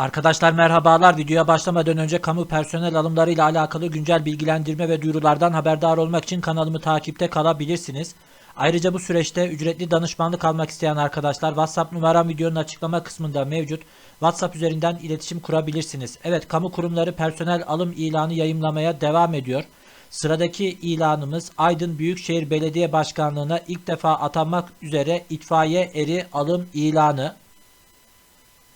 Arkadaşlar merhabalar. Videoya başlamadan önce kamu personel alımları ile alakalı güncel bilgilendirme ve duyurulardan haberdar olmak için kanalımı takipte kalabilirsiniz. Ayrıca bu süreçte ücretli danışmanlık almak isteyen arkadaşlar WhatsApp numaram videonun açıklama kısmında mevcut. WhatsApp üzerinden iletişim kurabilirsiniz. Evet kamu kurumları personel alım ilanı yayımlamaya devam ediyor. Sıradaki ilanımız Aydın Büyükşehir Belediye Başkanlığı'na ilk defa atanmak üzere itfaiye eri alım ilanı.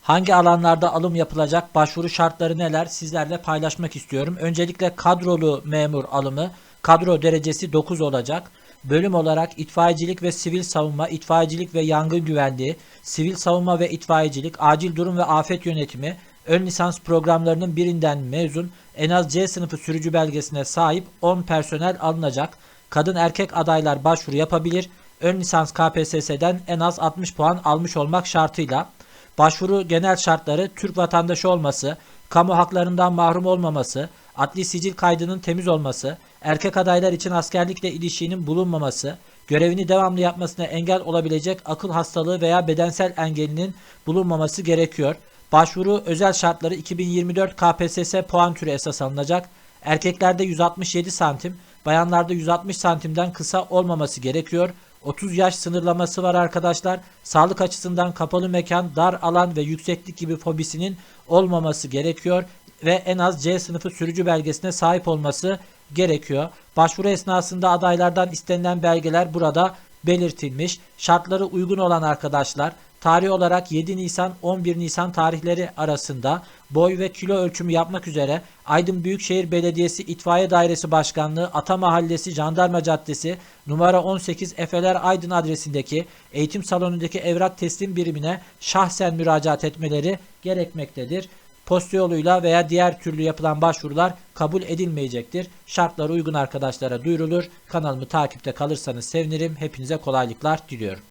Hangi alanlarda alım yapılacak, başvuru şartları neler sizlerle paylaşmak istiyorum. Öncelikle kadrolu memur alımı, kadro derecesi 9 olacak. Bölüm olarak itfaiyecilik ve sivil savunma, itfaiyecilik ve yangın güvenliği, sivil savunma ve itfaiyecilik, acil durum ve afet yönetimi, ön lisans programlarının birinden mezun, en az C sınıfı sürücü belgesine sahip 10 personel alınacak. Kadın erkek adaylar başvuru yapabilir. Ön lisans KPSS'den en az 60 puan almış olmak şartıyla Başvuru genel şartları Türk vatandaşı olması, kamu haklarından mahrum olmaması, adli sicil kaydının temiz olması, erkek adaylar için askerlikle ilişkinin bulunmaması, görevini devamlı yapmasına engel olabilecek akıl hastalığı veya bedensel engelinin bulunmaması gerekiyor. Başvuru özel şartları 2024 KPSS puan türü esas alınacak. Erkeklerde 167 santim, bayanlarda 160 santimden kısa olmaması gerekiyor. 30 yaş sınırlaması var arkadaşlar. Sağlık açısından kapalı mekan, dar alan ve yükseklik gibi fobisinin olmaması gerekiyor ve en az C sınıfı sürücü belgesine sahip olması gerekiyor. Başvuru esnasında adaylardan istenilen belgeler burada belirtilmiş. Şartları uygun olan arkadaşlar tarih olarak 7 Nisan 11 Nisan tarihleri arasında boy ve kilo ölçümü yapmak üzere Aydın Büyükşehir Belediyesi İtfaiye Dairesi Başkanlığı Ata Mahallesi Jandarma Caddesi numara 18 Efeler Aydın adresindeki eğitim salonundaki evrak teslim birimine şahsen müracaat etmeleri gerekmektedir. Posta yoluyla veya diğer türlü yapılan başvurular kabul edilmeyecektir. Şartlar uygun arkadaşlara duyurulur. Kanalımı takipte kalırsanız sevinirim. Hepinize kolaylıklar diliyorum.